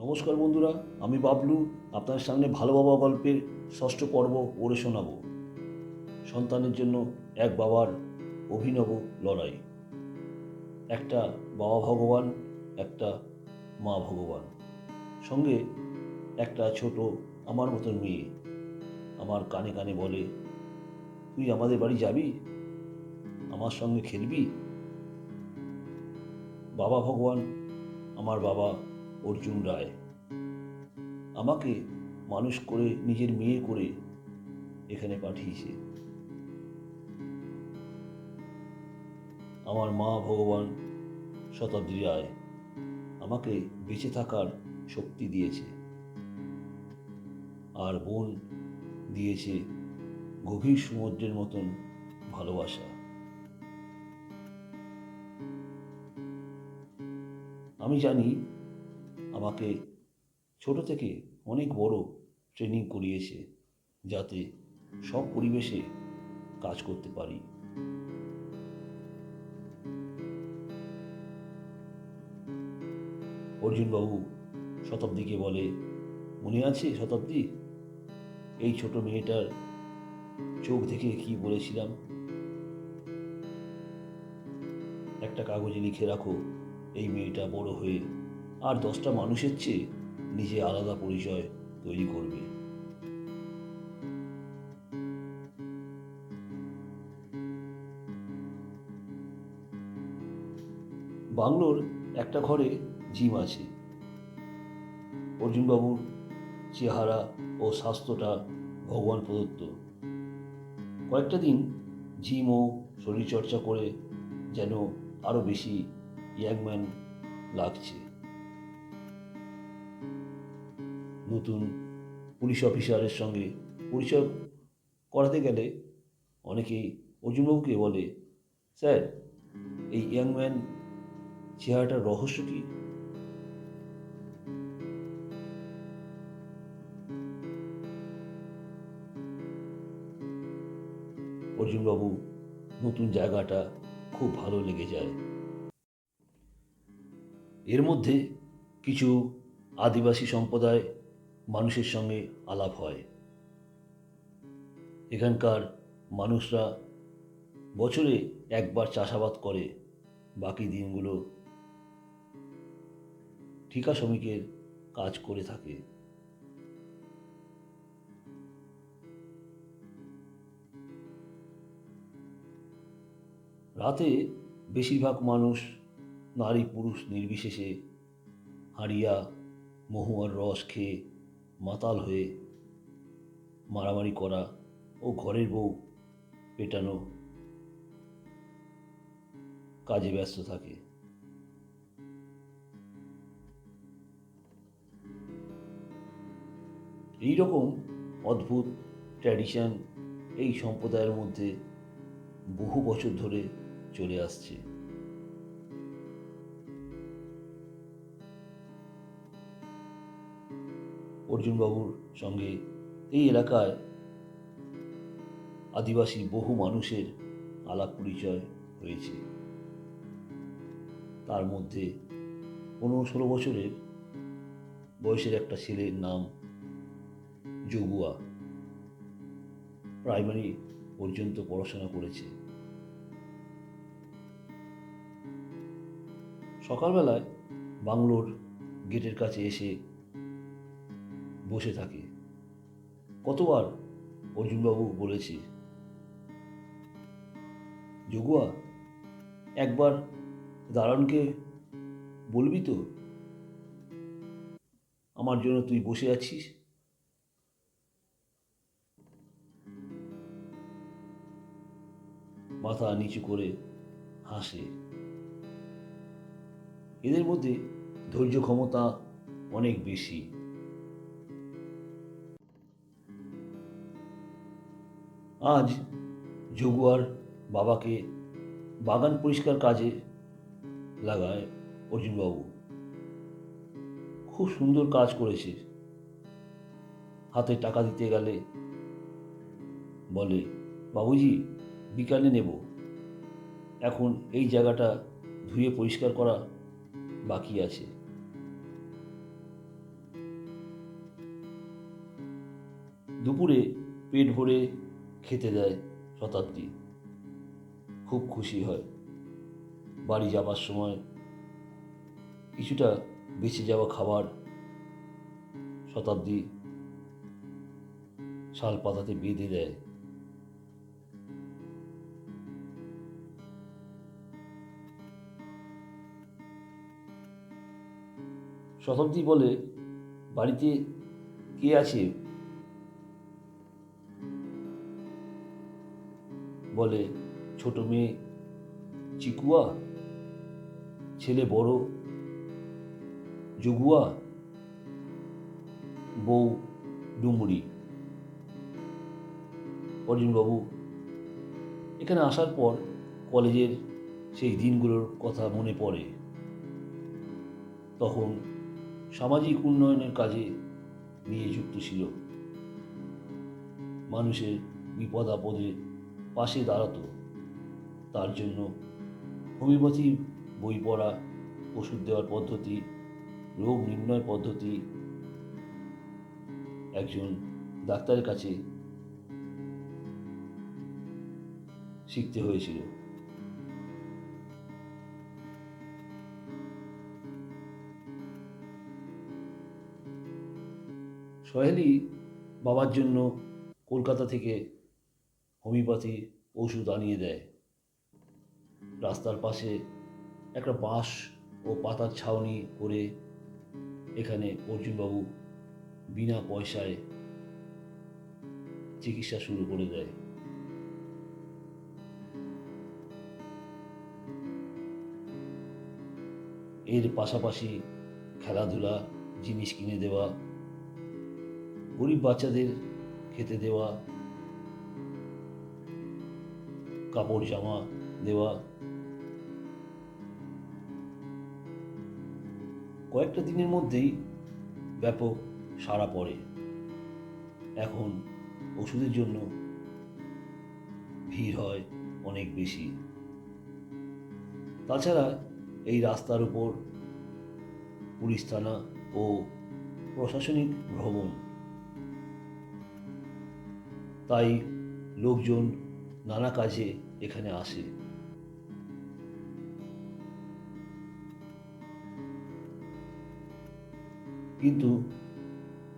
নমস্কার বন্ধুরা, আমি বাবলু, আপনার সামনে ভালো বাবা গল্পের ষষ্ঠ পর্ব পড়ে শোনাব। সন্তানের জন্য এক বাবার অভিনব লড়াই। একটা বাবা ভগবান, একটা মা ভগবান। সঙ্গে একটা ছোট আমার মতন মেয়ে। আমার কানে কানে বলে, তুই আমাদের বাড়ি যাবি? আমার সঙ্গে খেলবি? বাবা ভগবান, আমার বাবা অর্জুন রায়। আমাকে মানুষ করে নিজের মেয়ে করে এখানে পাঠিয়েছে। আমার মা ভগবান শতাব্দী রায় আমাকে বেঁচে থাকার শক্তি দিয়েছে। আর বোন দিয়েছে গভীর সমুদ্রের মতন ভালোবাসা। আমি জানি আমাকে ছোট থেকে অনেক বড় ট্রেনিং করিয়েছে যাতে সব পরিবেশে কাজ করতে পারি। অর্জুনবাবু শতাব্দীকে বলে, মনে আছে শতাব্দী? এই ছোট মেয়েটার চোখ দেখে কি বলেছিলাম? একটা কাগজে লিখে রাখো, এই মেয়েটা বড় হয়ে আর দশটা মানুষের চেয়ে নিজে আলাদা পরিচয় তৈরি করবে। বাংলোর একটা ঘরে জিম আছে। অর্জুনবাবুর চেহারা ও স্বাস্থ্যটা ভগবান প্রদত্ত। কয়েকটা দিন জিম ও শরীরচর্চা করে যেন আরও বেশি ইয়াংম্যান লাগছে। নতুন পুলিশ অফিসারের সঙ্গে পরিচয় করাতে গেলে অনেকেই অর্জুনবাবুকে বলে, স্যার, এই ইয়াংম্যান চেহারাটার রহস্য কি? অর্জুনবাবু, নতুন জায়গাটা খুব ভালো লেগে যায়। এর মধ্যে কিছু আদিবাসী সম্প্রদায় মানুষের সঙ্গে আলাপ হয়। এখানকার মানুষরা বছরে একবার চাষাবাদ করে, বাকি দিনগুলো ঠিকা শ্রমিকের কাজ করে থাকে। রাতে বেশিরভাগ মানুষ নারী পুরুষ নির্বিশেষে হাঁড়িয়া, মহুয়ার রস খেয়ে মাতাল হয়ে মারামারি করা ও ঘরের বউ পেটানো কাজে ব্যস্ত থাকে। এই রকম অদ্ভুত ট্র্যাডিশন এই সম্প্রদায়ের মধ্যে বহু বছর ধরে চলে আসছে। অর্জুনবাবুর সঙ্গে এই এলাকায় আদিবাসী বহু মানুষের আলাপ পরিচয় হয়েছে। তার মধ্যে পনেরো ষোলো বছরের বয়সের একটা ছেলের নাম জগুয়া প্রাইমারি পর্যন্ত পড়াশোনা করেছে। সকালবেলায় বাংলোর গেটের কাছে এসে বসে থাকে। কতবার অর্জুনবাবু বলেছে জগুয়া একবার দারণকে বলবি তো? আমার জন্য তুই বসে আছিস? মাথা নিচু করে হাসে। এদের মধ্যে ধৈর্য ক্ষমতা অনেক বেশি। আজ যোগুয়ার বাবাকে বাগান পরিষ্কার কাজে লাগায় অর্জুনবাবু। খুব সুন্দর কাজ করেছে। হাতে টাকা দিতে গেলে বলে, বাবুজি, বিকালে নেব। এখন এই জায়গাটা ধুয়ে পরিষ্কার করা বাকি আছে। দুপুরে পেট ভরে খেতে দেয় শতাব্দী। খুব খুশি হয়। বাড়ি যাবার সময় কিছুটা বেঁচে যাওয়া খাবার শতাব্দী শাল পাতাতে বেঁধে দেয়। শতাব্দী বলে বাড়িতে কে আছে বলে, ছোট মেয়ে, চিকুয়া? ছেলে বড়? জুগুয়া? বউ ডুমুরি অর্জুনবাবু, এখানে আসার পর কলেজের সেই দিনগুলোর কথা মনে পড়ে। তখন সামাজিক উন্নয়নের কাজে নিয়ে যুক্ত ছিল। মানুষের বিপদ আপদে পাশে দাঁড়াতো। তার জন্য হোমিওপ্যাথি বই পড়া, ওষুধ দেওয়ার পদ্ধতি, রোগ নির্ণয় পদ্ধতি একজন ডাক্তারের কাছে শিখতে হয়েছিল। সোহেলি বাবার জন্য কলকাতা থেকে হোমিওপ্যাথি ওষুধ আনিয়ে দেয়। রাস্তার পাশে একটা বাঁশ ও পাতার ছাউনি করে এখানে অর্জুনবাবু বিনা পয়সায় চিকিৎসা শুরু করে দেয়। এর পাশাপাশি খেলাধুলা, জিনিস কিনে দেওয়া, গরিব বাচ্চাদের খেতে দেওয়া কাপড় জামা দেওয়া। কয়েকটা দিনের মধ্যেই ব্যাপক সাড়া পড়ে। এখন ওষুধের জন্য ভিড় হয় অনেক বেশি। তাছাড়া এই রাস্তার উপর পুলিশ থানা ও প্রশাসনিক ভ্রমণ। তাই লোকজন নানা কাজে এখানে আসে। কিন্তু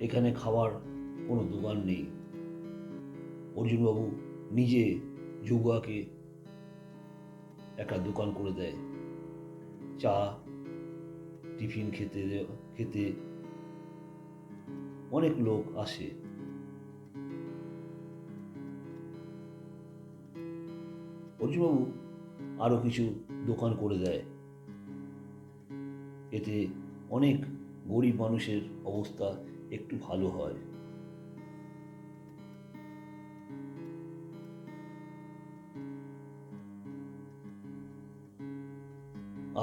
এখানে খাবার কোনো দোকান নেই। অর্জুনবাবু নিজে যুগুয়াকে একটা দোকান করে দেয়। চা, টিফিন খেতে খেতে অনেক লোক আসে। অর্জুনবাবু আরও কিছু দোকান করে দেয়। এতে অনেক গরিব মানুষের অবস্থা একটু ভালো হয়।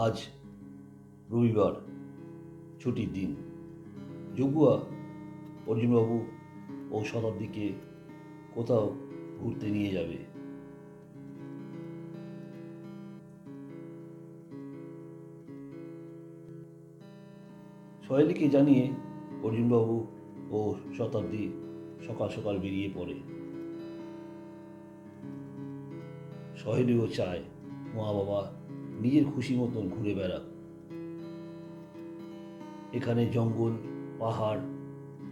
আজ রবিবার, ছুটির দিন। যগুয়া, অর্জুনবাবু ও শতাব্দীকে কোথাও ঘুরতে নিয়ে যাবে। সহেলিকে জানিয়ে অর্জুনবাবু ও শতাব্দী সকাল সকাল বেরিয়ে পড়ে। সহেলিও চায় মা বাবা নিজের খুশি মতন ঘুরে বেড়াক। এখানে জঙ্গল, পাহাড়,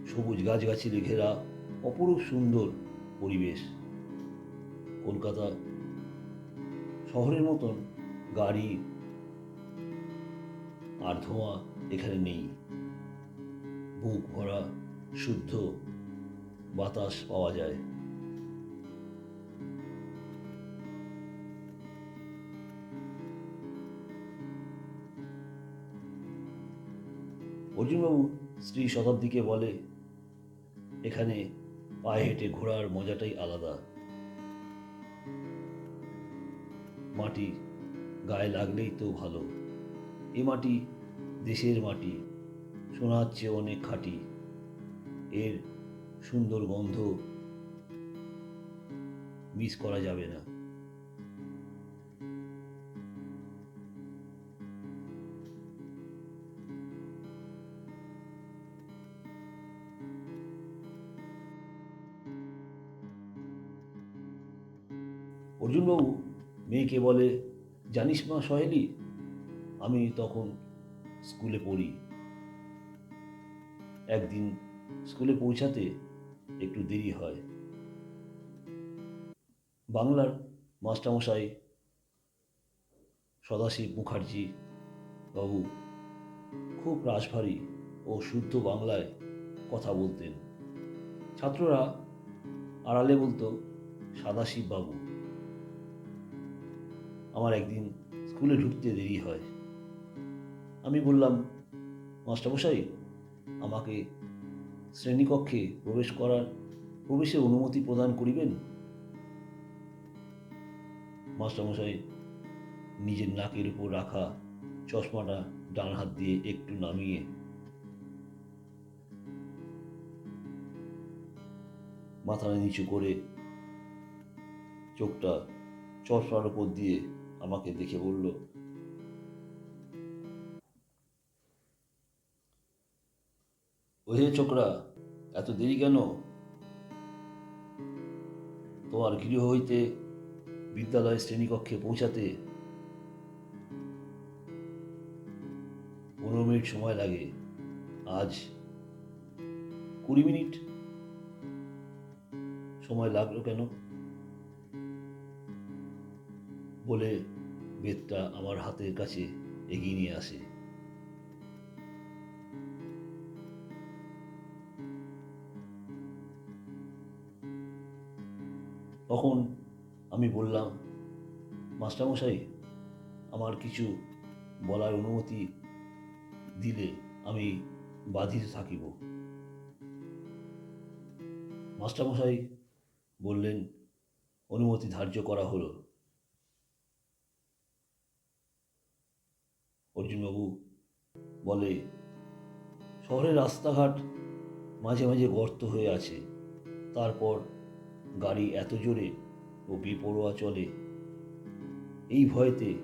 সবুজ গাছগাছালি ঘেরা অপরূপ সুন্দর পরিবেশ। কলকাতা শহরের মতন গাড়ি আর ধোঁয়া এখানে নেই। বুক ভরা, শুদ্ধ বাতাস পাওয়া যায়। অর্জুনবাবু স্ত্রী শতাব্দীকে বলে, এখানে পায়ে হেঁটে ঘোরার মজাটাই আলাদা। মাটি গায়ে লাগলেই তো ভালো। এ মাটি দেশের মাটি, সোনার চেয়ে অনেক খাঁটি। এর সুন্দর গন্ধ মিস করা যাবে না। অর্জুনবাবু, মেয়েকে বলে, জানিস মা সহেলি, আমি তখন স্কুলে পড়ি। একদিন স্কুলে পৌঁছাতে একটু দেরি হয়। বাংলার মাস্টারমশাই সদাশিব মুখার্জি বাবু খুব রাশভারী ও শুদ্ধ বাংলায় কথা বলতেন। ছাত্ররা আড়ালে বলতো, সাদাশিব বাবু, আমার একদিন স্কুলে ঢুকতে দেরি হয়। আমি বললাম, মাস্টারমশাই, আমাকে শ্রেণীকক্ষে প্রবেশ করার প্রবেশের অনুমতি প্রদান করিবেন? মাস্টারমশাই নিজের নাকের উপর রাখা চশমাটা ডান হাত দিয়ে একটু নামিয়ে মাথা নিচু করে চোখটা চশমার উপর দিয়ে আমাকে দেখে বলল ওহে ছোকরা এত দেরি কেন? তোমার গৃহ হইতে বিদ্যালয় শ্রেণীকক্ষে পৌঁছাতে পনেরো মিনিট সময় লাগে। আজ কুড়ি মিনিট। সময় লাগল কেন? বলে বেদটা আমার হাতের কাছে এগিয়ে নিয়ে আসে। তখন আমি বললাম, মাস্টারমশাই, আমার কিছু বলার অনুমতি দিলে আমি বাধিত থাকিব। মাস্টারমশাই বললেন, অনুমতি ধার্য করা হলো। অর্জুনবাবু বলে, শহরের রাস্তাঘাট মাঝে মাঝে গর্ত হয়ে আছে। তারপর গাড়ি এত জোরে ও বেপরোয়া চলে। এই ভয়েতে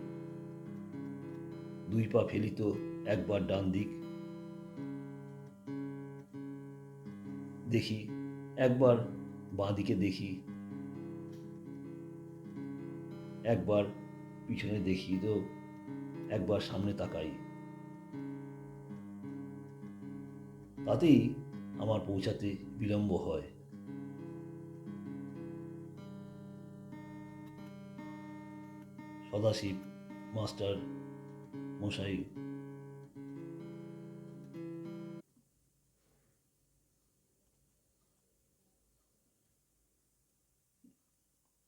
দুই পা ফেলিত একবার ডান দিক। দেখি, একবার বাঁ দিকে দেখি। একবার পিছনে দেখি তো, একবার সামনে তাকাই। তাতেই আমার পৌঁছাতে বিলম্ব হয়। সদাশিব মাস্টার মশাই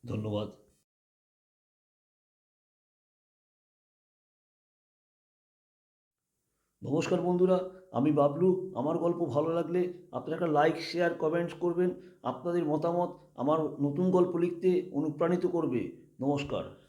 ধন্যবাদ। নমস্কার বন্ধুরা, আমি বাবলু। আমার গল্প ভালো লাগলে আপনারা একটা লাইক শেয়ার কমেন্টস করবেন। আপনাদের মতামত আমার নতুন গল্প লিখতে অনুপ্রাণিত করবে। নমস্কার।